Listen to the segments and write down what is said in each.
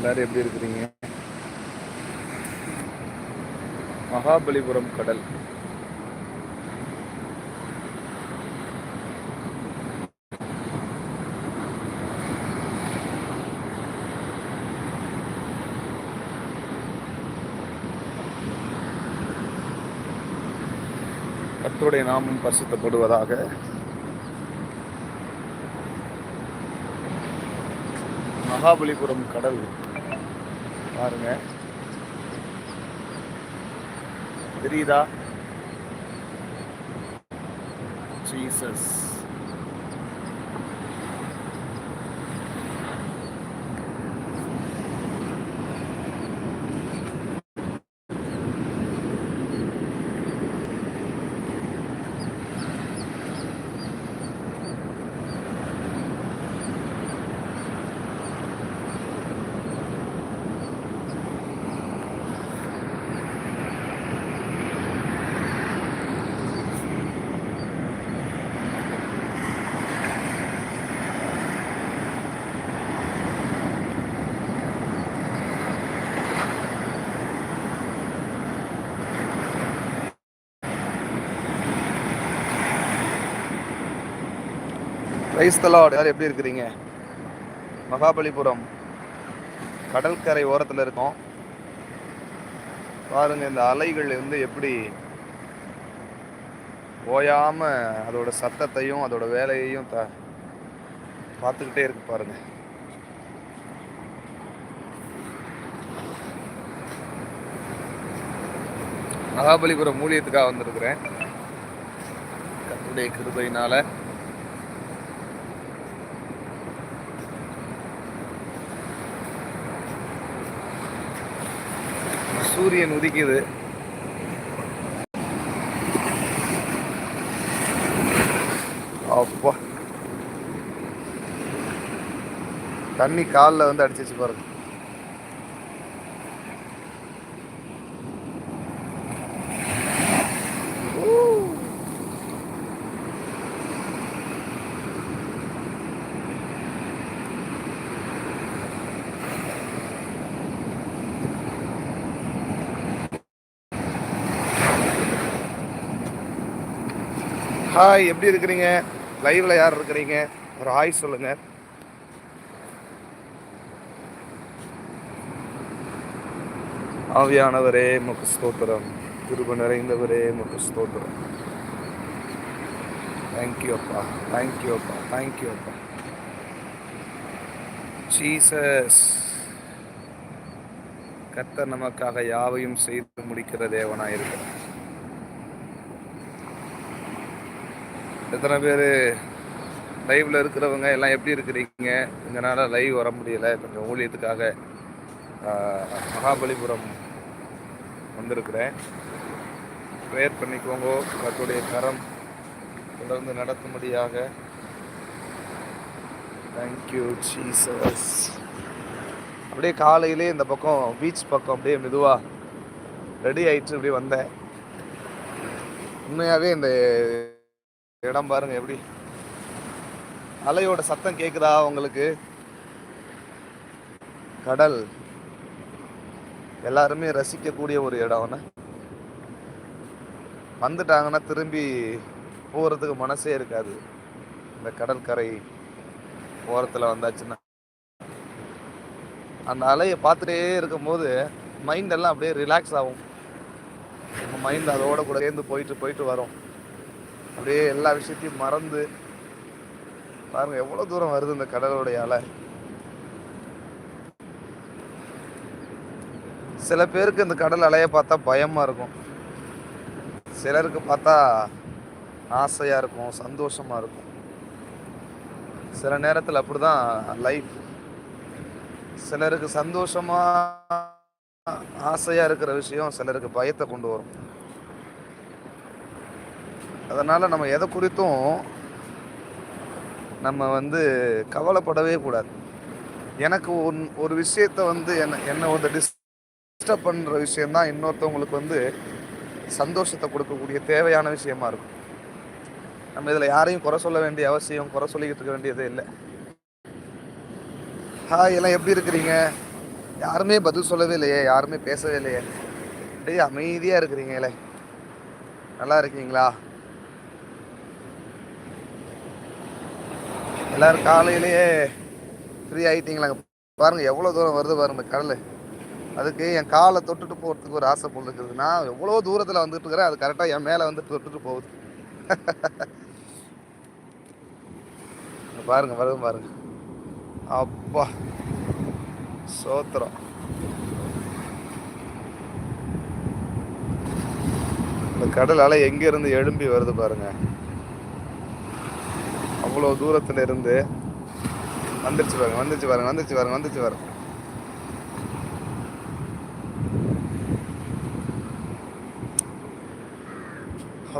எல்லாரும் எப்படி இருக்கிறீங்க? மகாபலிபுரம் கடல். கர்த்தருடைய நாமம் பரிசுத்தப்படுவதாக. மகாபலிபுரம் கடல். பாருங்க. தெரியுதா? ஜீசஸ் கிரைஸ்தலாட் யார் எப்படி இருக்கிறீங்க? மகாபலிபுரம் கடற்கரை ஓரத்தில் இருக்கோம். பாருங்க இந்த அலைகள் வந்து எப்படி ஓயாம அதோட சத்தத்தையும் அதோட வேலையையும் த பார்த்துக்கிட்டே இருக்கு பாருங்க. மகாபலிபுரம் மூலியத்துக்காக வந்திருக்கிறேன். கத்துடைய கிருபையினால. சூரியன் உதிக்குது. அப்பா. தண்ணி காலில் வந்து அடிச்சிச்சு பாருங்க. ஹாய் எப்படி இருக்கிறீங்க? லைவ்ல யார் இருக்கிறீங்க? ஒரு ஹாய் சொல்லுங்க. ஆவியானவரே முக்கு ஸ்தோத்திரம். கிருப நிறைந்தவரே முக்கு ஸ்தோத்திரம். தேங்க்யூ அப்பா. தேங்க்யூ அப்பா. தேங்க்யூ அப்பா. ஜீசஸ் கர்த்தர் நமக்காக யாவையும் செய்து முடிக்கிற தேவனாக இருக்கிறார் எத்தனை பேர் லைவில் இருக்கிறவங்க எல்லாம் எப்படி இருக்கிறீங்க? இதனால் லைவ் வர முடியலை. கொஞ்சம் ஊழியத்துக்காக மகாபலிபுரம் வந்திருக்கிறேன். ப்ரேயர் பண்ணிக்கோங்க. கத்துடைய கரம் தொடர்ந்து நடத்தும்படியாக. தேங்க்யூ ஜீசஸ் அப்படியே காலையிலே இந்த பக்கம் பீச் பக்கம் அப்படியே மெதுவாக ரெடி ஆயிட்டு அப்படியே வந்தேன். உண்மையாகவே இந்த இடம் பாருங்க எப்படி. அலையோட சத்தம் கேக்குதா உங்களுக்கு? கடல். எல்லாருமே ரசிக்கக்கூடிய ஒரு இடம்னா வந்துட்டாங்கன்னா திரும்பி போகிறதுக்கு மனசே இருக்காது. இந்த கடற்கரை ஓரத்தில் வந்தாச்சுன்னா. அந்த அலையை பார்த்துட்டே இருக்கும்போது மைண்ட் எல்லாம் அப்படியே ரிலாக்ஸ் ஆகும். மைண்ட் அதோட கூட சேர்ந்து போயிட்டு போயிட்டு வரும். அப்படியே எல்லா விஷயத்தையும் மறந்து பாருங்க எவ்வளோ தூரம் வருது இந்த கடலுடைய அலை சில பேருக்கு இந்த கடல் அலையை பார்த்தா பயமாக இருக்கும். சிலருக்கு பார்த்தா ஆசையாக இருக்கும் சந்தோஷமாக இருக்கும். சில நேரத்தில் அப்படிதான் லைஃப் சிலருக்கு சந்தோஷமாக ஆசையாக இருக்கிற விஷயம் சிலருக்கு பயத்தை கொண்டு வரும். அதனால் நம்ம எதை குறித்தும் நம்ம வந்து கவலைப்படவே கூடாது. எனக்கு ஒன் ஒரு விஷயத்த வந்து என்ன என்னை வந்து டிஸ்டர்ப் பண்ணுற விஷயந்தான் இன்னொருத்தவங்களுக்கு வந்து சந்தோஷத்தை கொடுக்கக்கூடிய தேவையான விஷயமா இருக்கும். நம்ம இதில் யாரையும் குறை சொல்ல வேண்டிய அவசியம் குறை சொல்லிக்கிட்டு இருக்க வேண்டியதே இல்லை. ஹாய் எல்லாம் எப்படி இருக்கிறீங்க? யாருமே பதில் சொல்லவே இல்லையே யாருமே பேசவே இல்லையே. அப்படியே அமைதியாக இருக்கிறீங்களே. நல்லா இருக்கீங்களா? எல்லாரும் காலையிலேயே ஃப்ரீ ஆகிட்டீங்களாங்க பாருங்க எவ்வளோ தூரம் வருது பாருங்க கடல். அதுக்கு என் காலை தொட்டுட்டு போகிறதுக்கு ஒரு ஆசை போல் இருக்குது. நான் எவ்வளோ தூரத்தில் வந்துட்டு இருக்கிறேன் அது கரெக்டாக என் மேலே வந்து தொட்டுட்டு போகுது. பாருங்க வருது பாருங்க. அப்பா சோத்திரம். இந்த கடல் அலை எங்கேருந்து எழும்பி வருது பாருங்கள் அவ்வளோ தூரத்தில் இருந்து வந்துருச்சு பாருங்க வந்துருச்சு பாருங்க வந்துருச்சு பாருங்க வந்துருச்சு பாருங்க.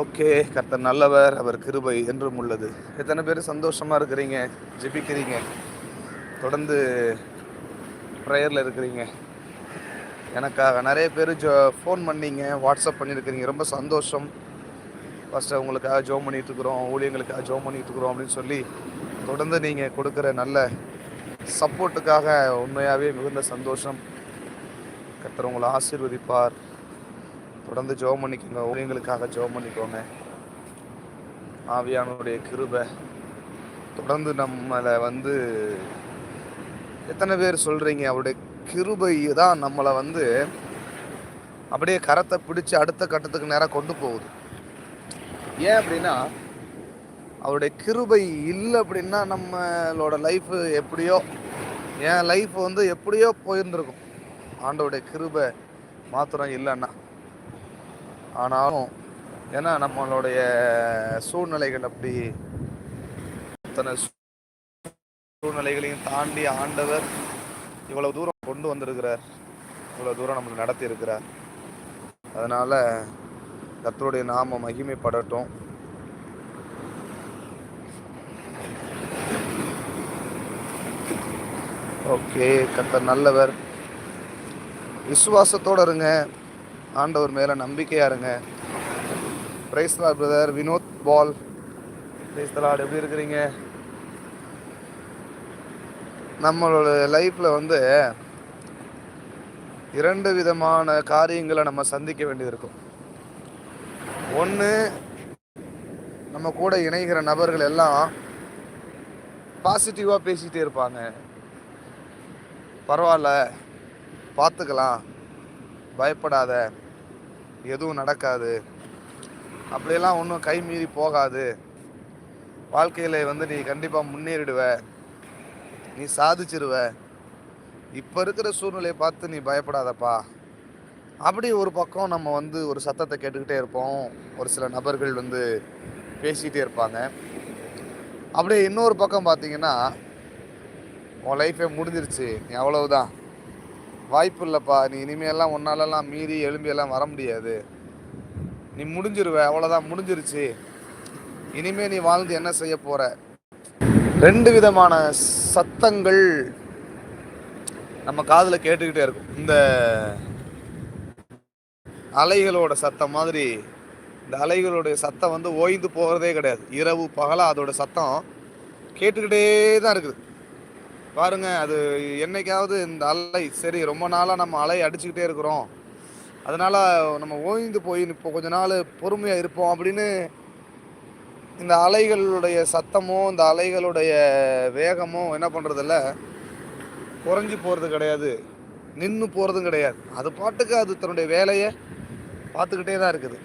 ஓகே கர்த்தர் நல்லவர் அவர் கிருபை என்றும் உள்ளது. எத்தனை பேர் சந்தோஷமாக இருக்கிறீங்க ஜெபிக்கிறீங்க தொடர்ந்து ப்ரேயரில் இருக்கிறீங்க? எனக்காக நிறைய பேர் ஜோ ஃபோன் பண்ணிங்க வாட்ஸ்அப் பண்ணியிருக்கிறீங்க ரொம்ப சந்தோஷம். ஃபஸ்ட்டு உங்களுக்காக ஜோம் பண்ணிகிட்ருக்குறோம் இருக்கிறோம் ஊழியங்களுக்காக ஜோம் பண்ணிகிட்ருக்குறோம் அப்படின்னு சொல்லி தொடர்ந்து நீங்கள் கொடுக்குற நல்ல சப்போர்ட்டுக்காக உண்மையாகவே மிகுந்த சந்தோஷம். கர்த்தர் உங்களை ஆசீர்வதிப்பார். தொடர்ந்து ஜோம் பண்ணிக்கோங்க ஊழியங்களுக்காக ஜெபம் பண்ணிக்கோங்க. ஆவியானுடைய கிருபை தொடர்ந்து நம்மளை வந்து எத்தனை பேர் சொல்கிறீங்க அவருடைய கிருபை தான் நம்மளை வந்து அப்படியே கரத்தை பிடிச்சி அடுத்த கட்டத்துக்கு நேராக கொண்டு போகுது. ஏன் அப்படின்னா அவருடைய கிருபை இல்லை அப்படின்னா நம்மளோட லைஃப் எப்படியோ என் லைஃப் வந்து எப்படியோ போயிருந்துருக்கும். ஆண்டவுடைய கிருபை மாத்திரம் இல்லைன்னா. ஆனாலும் ஏன்னா நம்மளுடைய சூழ்நிலைகள் அப்படி அத்தனை சூழ்நிலைகளையும் தாண்டி ஆண்டவர் இவ்வளவு தூரம் கொண்டு வந்திருக்கிறார். இவ்வளவு தூரம் நம்மளை நடத்தி இருக்கிறார் அதனால கத்தருடைய நாம மகிமைப்படட்டும். ஓகே கத்தர் நல்லவர். விசுவாசத்தோடு இருங்க. ஆண்டவர் மேலே நம்பிக்கையாக இருங்க. Praise brother Vinod Paul. Praise எப்படி இருக்கிறீங்க? நம்மளோட லைஃப்பில் வந்து இரண்டு விதமான காரியங்களை நம்ம சந்திக்க வேண்டியது இருக்கும். ஒன்று நம்ம கூட இணைகிற நபர்கள் எல்லாம் பாசிட்டிவாக பேசிகிட்டே இருப்பாங்க. பரவாயில்ல பார்த்துக்கலாம். பயப்படாத எதுவும் நடக்காது. அப்படியெல்லாம் ஒன்றும் கை மீறி போகாது. வாழ்க்கையில் வந்து நீ கண்டிப்பாக முன்னேறிடுவ. நீ சாதிச்சிருவ. இப்போ இருக்கிற சூழ்நிலையை பார்த்து நீ பயப்படாதப்பா. அப்படி ஒரு பக்கம் நம்ம வந்து ஒரு சத்தத்தை கேட்டுக்கிட்டே இருப்போம். ஒரு சில நபர்கள் வந்து பேசிகிட்டே இருப்பாங்க. அப்படியே இன்னொரு பக்கம் பார்த்தீங்கன்னா உன் லைஃபே முடிஞ்சிருச்சு. நீ அவ்வளவுதான். வாய்ப்பு இல்லைப்பா. நீ இனிமேலாம் ஒன்னாலெல்லாம் மீறி எலும்பியெல்லாம் வர முடியாது. நீ முடிஞ்சிருவ. அவ்வளோதான் முடிஞ்சிருச்சு. இனிமே நீ வாழ்ந்து என்ன செய்ய போகிற ரெண்டு விதமான சத்தங்கள் நம்ம காதில் கேட்டுக்கிட்டே இருக்கும். இந்த அலைகளோட சத்தம் மாதிரி இந்த அலைகளுடைய சத்தம் வந்து ஓய்ந்து போகிறதே கிடையாது. இரவு பகலாக அதோட சத்தம் கேட்டுக்கிட்டே தான் இருக்குது. பாருங்க அது என்னைக்காவது இந்த அலை சரி ரொம்ப நாளாக நம்ம அலை அடிச்சுக்கிட்டே இருக்கிறோம். அதனால நம்ம ஓய்ந்து போய் இப்போ கொஞ்ச நாள் பொறுமையாக இருப்போம் அப்படின்னு இந்த அலைகளுடைய சத்தமோ இந்த அலைகளுடைய வேகமோ என்ன பண்ணுறதில்ல குறைஞ்சி போகிறது கிடையாது. நின்று போகிறதும் கிடையாது. அது பாட்டுக்கு அது தன்னுடைய வேலையை பார்த்துக்கிட்டே தான் இருக்குது.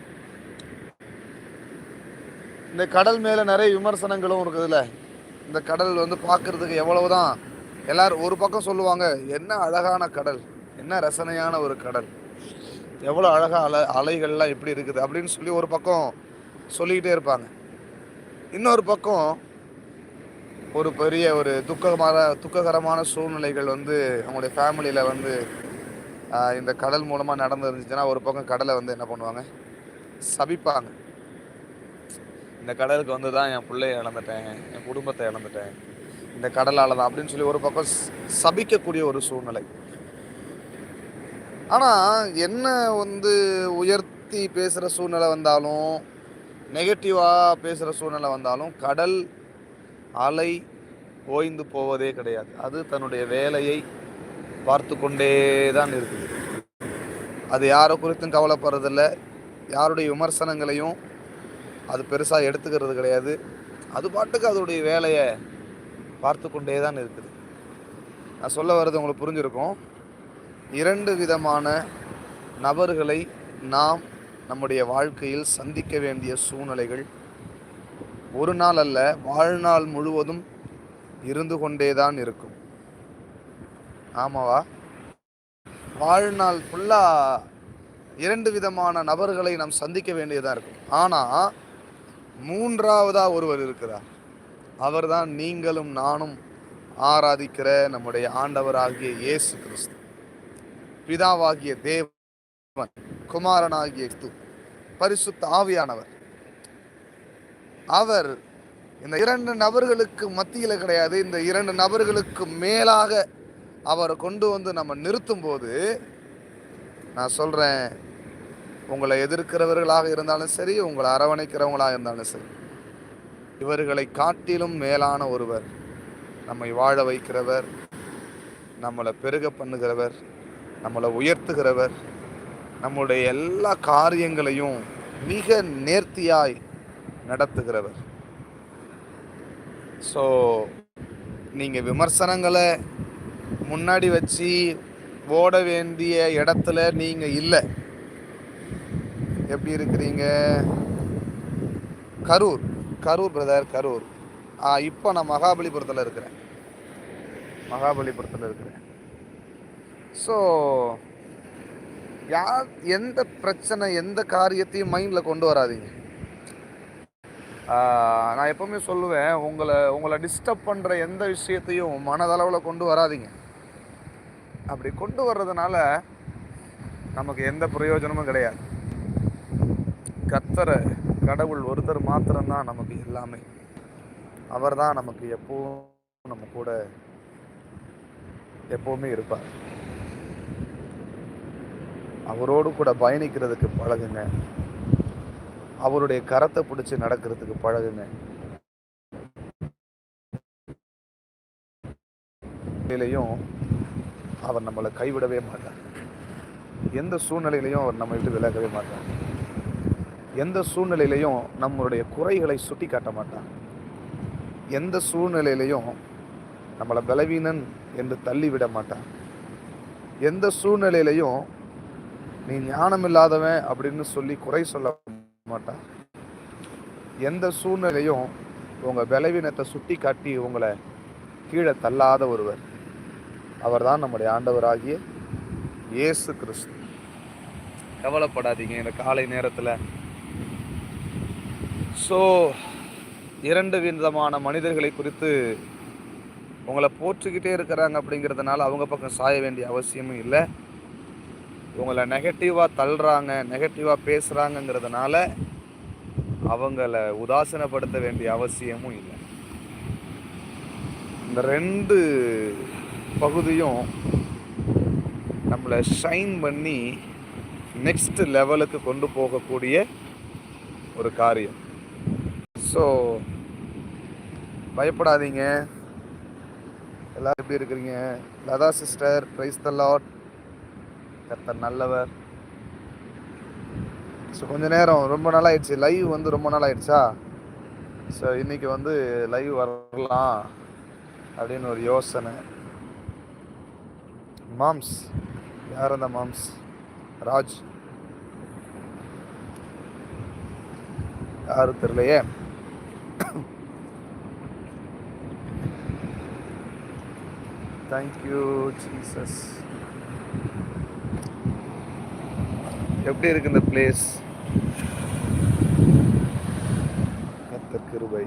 இந்த கடல் மேலே நிறைய விமர்சனங்களும் இருக்குதுல்ல. இந்த கடல் வந்து பார்க்கறதுக்கு எவ்வளவுதான் எல்லாரும் ஒரு பக்கம் சொல்லுவாங்க என்ன அழகான கடல் என்ன ரசனையான ஒரு கடல் எவ்வளோ அழகாக அலை அலைகள்லாம் எப்படி இருக்குது அப்படின்னு சொல்லி ஒரு பக்கம் சொல்லிக்கிட்டே இருப்பாங்க. இன்னொரு பக்கம் ஒரு பெரிய ஒரு துக்கமான துக்ககரமான சூழ்நிலைகள் வந்து அவங்களுடைய ஃபேமிலியில் வந்து இந்த கடல் மூலமாக நடந்து இருந்துச்சுன்னா ஒரு பக்கம் கடலை வந்து என்ன பண்ணுவாங்க? சபிப்பாங்க. இந்த கடலுக்கு வந்து தான் என் பிள்ளைய இழந்துட்டேன் என் குடும்பத்தை இழந்துட்டேன் இந்த கடலால் தான் அப்படின்னு சொல்லி ஒரு பக்கம் சபிக்கக்கூடிய ஒரு சூழ்நிலை. ஆனால் என்ன வந்து உயர்த்தி பேசுகிற சூழ்நிலை வந்தாலும் நெகட்டிவாக பேசுகிற சூழ்நிலை வந்தாலும் கடல் அலை ஓய்ந்து போவதே கிடையாது. அது தன்னுடைய வேலையை பார்த்து கொண்டே தான் இருக்குது. அது யாரை குறித்தும் கவலைப்படுறதில்ல. யாருடைய விமர்சனங்களையும் அது பெருசாக எடுத்துக்கிறது கிடையாது. அது பாட்டுக்கு அதோடைய வேலையை பார்த்து கொண்டே தான் இருக்குது. நான் சொல்ல வர்றது உங்களுக்கு புரிஞ்சிருக்கும். இரண்டு விதமான நபர்களை நாம் நம்முடைய வாழ்க்கையில் சந்திக்க வேண்டிய சூழ்நிலைகள். ஒரு நாள் அல்ல வாழ்நாள் முழுவதும் இருந்து கொண்டே தான் இருக்கும். ஆமாவா? வாழ்நாள் ஃபுல்லாக இரண்டு விதமான நபர்களை நாம் சந்திக்க வேண்டியதாக இருக்கும். ஆனால் மூன்றாவதாக ஒருவர் இருக்கிறார். அவர்தான் நீங்களும் நானும் ஆராதிக்கிற நம்முடைய ஆண்டவராகிய இயேசு கிறிஸ்து. பிதாவாகிய தேவன் குமாரனாகிய கிறிஸ்து பரிசுத்த ஆவியானவர். அவர் இந்த இரண்டு நபர்களுக்கு மத்தியில் கிடையாது. இந்த இரண்டு நபர்களுக்கு மேலாக அவரை கொண்டு வந்து நம்ம நிறுத்தும் போது நான் சொல்கிறேன் உங்களை எதிர்க்கிறவர்களாக இருந்தாலும் சரி உங்களை அரவணைக்கிறவங்களாக இருந்தாலும் சரி இவர்களை காட்டிலும் மேலான ஒருவர் நம்மை வாழ வைக்கிறவர் நம்மளை பெருக பண்ணுகிறவர் நம்மளை உயர்த்துகிறவர் நம்முடைய எல்லா காரியங்களையும் மிக நேர்த்தியாய் நடத்துகிறவர். ஸோ நீங்கள் விமர்சனங்களை முன்னாடி வச்சு ஓட வேண்டிய இடத்துல நீங்கள் இல்லை. எப்படி இருக்கிறீங்க? கரூர் கரூர் பிரதர் கரூர். ஆ இப்போ நான் மகாபலிபுரத்தில் இருக்கிறேன். மகாபலிபுரத்தில் இருக்கிறேன். ஸோ யார் எந்த பிரச்சனை எந்த காரியத்தையும் மைண்டில் கொண்டு வராதீங்க. நான் எப்பவுமே சொல்லுவேன் உங்களை உங்களை டிஸ்டர்ப் பண்ணுற எந்த விஷயத்தையும் மனதளவில் கொண்டு வராதிங்க. அப்படி கொண்டு வர்றதுனால நமக்கு எந்த பிரயோஜனமும் கிடையாது. கத்தரை கடவுள் ஒருத்தர் மாத்திரம்தான் நமக்கு எல்லாமே. அவர் தான் நமக்கு எப்பவும் நம்ம கூட எப்பவுமே இருப்பார். அவரோடு கூட பயணிக்கிறதுக்கு பழகுங்க. அவருடைய கரத்தை பிடிச்சி நடக்கிறதுக்கு பழகுங்க. நிலையிலையும் அவர் நம்மளை கைவிடவே மாட்டார். எந்த சூழ்நிலையிலையும் அவர் நம்ம விட்டு விலகவே மாட்டார். எந்த சூழ்நிலையிலையும் நம்மளுடைய குறைகளை சுட்டி காட்ட மாட்டார். எந்த சூழ்நிலையிலையும் நம்மளை பலவீனன் என்று தள்ளிவிட மாட்டார். எந்த சூழ்நிலையிலையும் நீ ஞானம் இல்லாதவன் அப்படின்னு சொல்லி குறை சொல்ல மாட்டார். எந்த சூழ்நிலையும் உங்கள் பலவீனத்தை சுட்டி காட்டி உங்களை கீழே தள்ளாத ஒருவர். அவர் தான் நம்முடைய ஆண்டவராகிய இயேசு கிறிஸ்து. கவலைப்படாதீங்க இந்த காலை நேரத்தில். ஸோ இரண்டு விதமான மனிதர்களை குறித்து உங்களை போற்றுக்கிட்டே இருக்கிறாங்க அப்படிங்கிறதுனால அவங்க பக்கம் சாய வேண்டிய அவசியமும் இல்லை. உங்களை நெகட்டிவாக தள்ளுறாங்க நெகட்டிவாக பேசுகிறாங்கங்கிறதுனால அவங்கள உதாசனப்படுத்த வேண்டிய அவசியமும் இல்லை. இந்த ரெண்டு பகுதியும் நம்மளை ஷைன் பண்ணி நெக்ஸ்ட் லெவலுக்கு கொண்டு போகக்கூடிய ஒரு காரியம். ஸோ பயப்படாதீங்க. எல்லாரும் எப்படி இருக்கிறீங்க? Latha sister praise the Lord கர்த்தர் நல்லவர். ஸோ கொஞ்ச நேரம் ரொம்ப நாள் ஆயிடுச்சு லைவ் வந்து ரொம்ப நாள் ஆயிடுச்சா ஸோ இன்னைக்கு வந்து லைவ் வரலாம் அப்படின்னு ஒரு யோசனை. மாம்ஸ். யார் அந்த மாம்ஸ்? ராஜ். யாரும் தெரியலையே? தேங்க்யூ ஜீசஸ் எப்படி இருக்கு இந்த பிளேஸ் கத்தர் கிருபை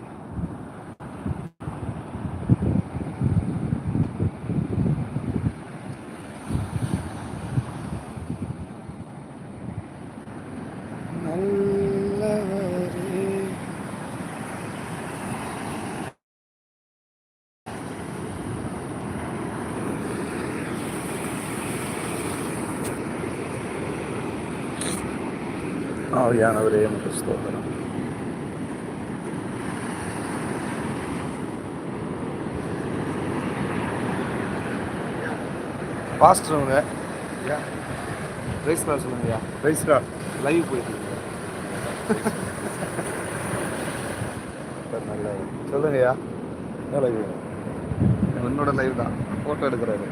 நல்லவரே ஆவியானவரே எனக்கு ஸ்தோத்திரம் பாஸ்டர் அவங்க ரைஸ் பார் சொல்லுங்கய்யா ரைஸ்டா லைவ் போயிட்டு நல்ல சொல்லுங்கய்யா லைவ் என்னோட லைவ் தான் ஃபோட்டோ எடுக்கிறாரு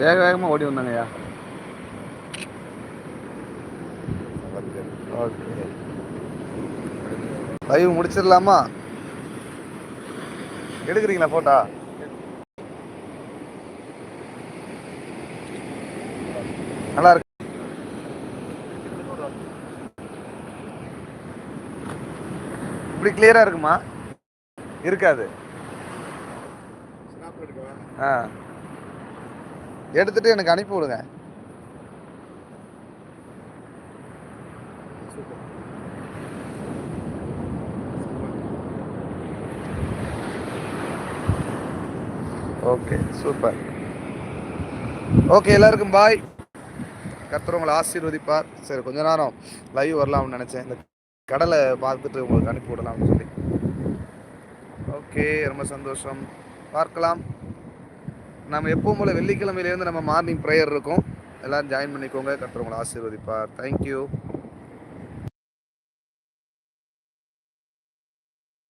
வேக வேகமாக ஓடி வந்தாங்கய்யா ஓகே. லைவ் முடிச்சிடலாமா? எடுக்கிறீங்களா போட்டா? நல்லா இருக்கு. இப்படி கிளியரா இருக்குமா? இருக்காது. ஆ. எடுத்துட்டு எனக்கு அனுப்பி விடுங்க. ஓகே சூப்பர் ஓகே எல்லாருக்கும் பாய் கத்துற உங்களை ஆசீர்வதிப்பார். சரி கொஞ்ச நேரம் லைவ் வரலாம்னு நினச்சேன். இந்த கடலை பார்த்துட்டு உங்களுக்கு அனுப்பி விடலாம்னு சொல்லி. ஓகே ரொம்ப சந்தோஷம். பார்க்கலாம். நம்ம எப்பவும் போல வெள்ளிக்கிழமையிலேருந்து நம்ம மார்னிங் ப்ரேயர் இருக்கும். எல்லாரும் ஜாயின் பண்ணிக்கோங்க. கற்றுவங்களை ஆசீர்வதிப்பார். தேங்க்யூ